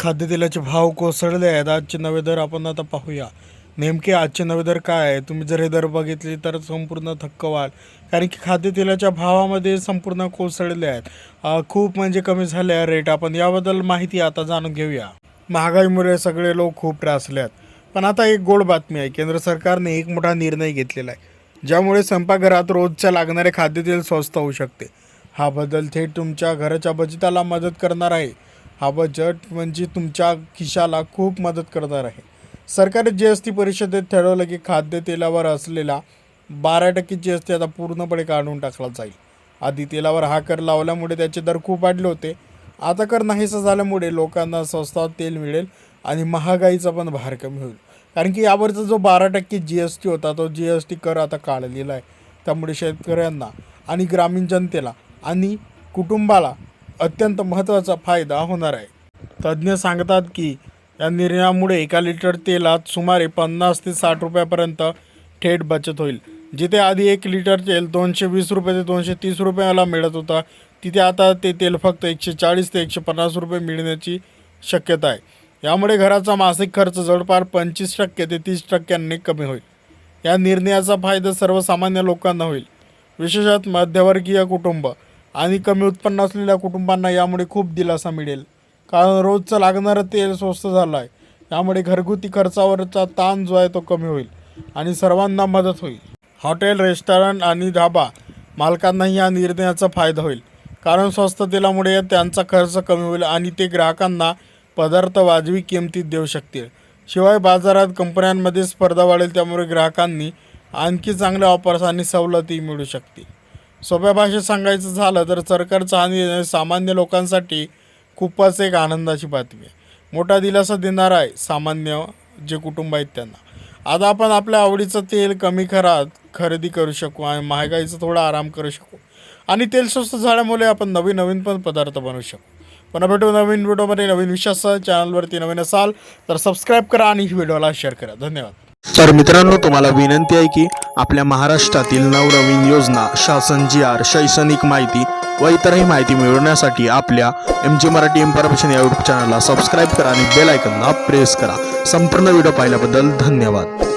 खाद्यतेलाचे भाव कोसळले आहेत. आजचे नवे दर आपण आता पाहूया. नेमके आजचे नवे दर काय आहे तुम्ही जर हे दर बघितले तर संपूर्ण थक्क व्हाल. कारण की खाद्यतेलाच्या भावामध्ये संपूर्ण कोसळले आहेत. खूप म्हणजे कमी झाले आहे रेट. आपण याबद्दल माहिती आता जाणून घेऊया. महागाईमुळे सगळे लोक खूप त्रासले आहेत. पण आता एक गोड बातमी आहे. केंद्र सरकारने एक मोठा निर्णय घेतलेला आहे. ज्यामुळे स्वयंपाकघरात रोजच्या लागणारे खाद्यतेल स्वस्त होऊ शकते. हा बदल थेट तुमच्या घराच्या बचताला मदत करणार आहे. हा बजेट म्हणजे तुमच्या खिशाला खूप मदत करणार आहे. सरकारी जी एस टी परिषदेत ठरवलं की खाद्यतेलावर असलेला बारा टक्के जी एस टी आता पूर्णपणे काढून टाकला जाईल. आधी तेलावर हा कर लावल्यामुळे त्याचे दर खूप वाढले होते. आता कर नाहीसा झाल्यामुळे लोकांना स्वस्तात तेल मिळेल आणि महागाईचा पण भार कमी होईल. कारण की यावरचा जो बारा टक्के जी एस टी होता तो जी एस टी कर आता काढलेला आहे. त्यामुळे शेतकऱ्यांना आणि ग्रामीण जनतेला आणि कुटुंबाला अत्यंत महत्त्वाचा फायदा होणार आहे. तज्ज्ञ सांगतात की या निर्णयामुळे एका लिटर तेलात सुमारे पन्नास ते साठ रुपयापर्यंत थेट बचत होईल. जिथे आधी एक लिटर तेल दोनशे वीस रुपये ते दोनशे तीस रुपयाला मिळत होता तिथे आता ते तेल फक्त एकशे चाळीस ते एकशे पन्नास रुपये मिळण्याची शक्यता आहे. यामुळे घराचा मासिक खर्च जवळपास पंचवीस टक्के ते तीस टक्क्यांनी कमी होईल. या निर्णयाचा फायदा सर्वसामान्य लोकांना होईल. विशेषत मध्यवर्गीय कुटुंब. आणि कमी उत्पन्न असलेल्या कुटुंबांना यामुळे खूप दिलासा मिळेल. कारण रोजचं लागणारं तेल स्वस्त झालं आहे यामुळे घरगुती खर्चावरचा ताण जो आहे तो कमी होईल आणि सर्वांना मदत होईल. हॉटेल रेस्टॉरंट आणि ढाबा मालकांनाही या निर्णयाचा फायदा होईल. कारण स्वस्त तेलामुळे त्यांचा खर्च कमी होईल आणि ते ग्राहकांना पदार्थ वाजवी किमतीत देऊ शकतील. शिवाय बाजारात कंपन्यांमध्ये स्पर्धा वाढेल त्यामुळे ग्राहकांनी आणखी चांगल्या ऑफर्स आणि सवलती मिळू शकतील. सोप्या भाषेत सांगायचं झालं तर सरकारचा हा निर्णय सामान्य लोकांसाठी खूपच एक आनंदाची बातमी आहे. मोठा दिलासा देणारा आहे सामान्य जे कुटुंब आहेत त्यांना. आता आपण आपल्या आवडीचं तेल कमी खरात खरेदी करू शकू आणि महागाईचा थोडा आराम करू शकू. आणि तेल स्वस्त झाल्यामुळे आपण नवीन नवीन पण पदार्थ बनवू शकू. पुन्हा भेटू नवीन व्हिडिओमध्ये. नवीन विषयासह चॅनलवरती नवीन असाल तर सबस्क्राईब करा आणि व्हिडिओला शेअर करा. धन्यवाद. तर मित्रांनो तुम्हाला विनंती आहे की आपल्या महाराष्ट्रातील नवनवीन योजना शासन जी आर शैक्षणिक माहिती व इतरही माहिती मिळवण्यासाठी आपल्या एम जी मराठी इन्फॉर्मेशन या यूट्यूब चॅनलला सबस्क्राईब करा आणि बेल आयकनला प्रेस करा. संपूर्ण व्हिडिओ पाहिल्याबद्दल धन्यवाद.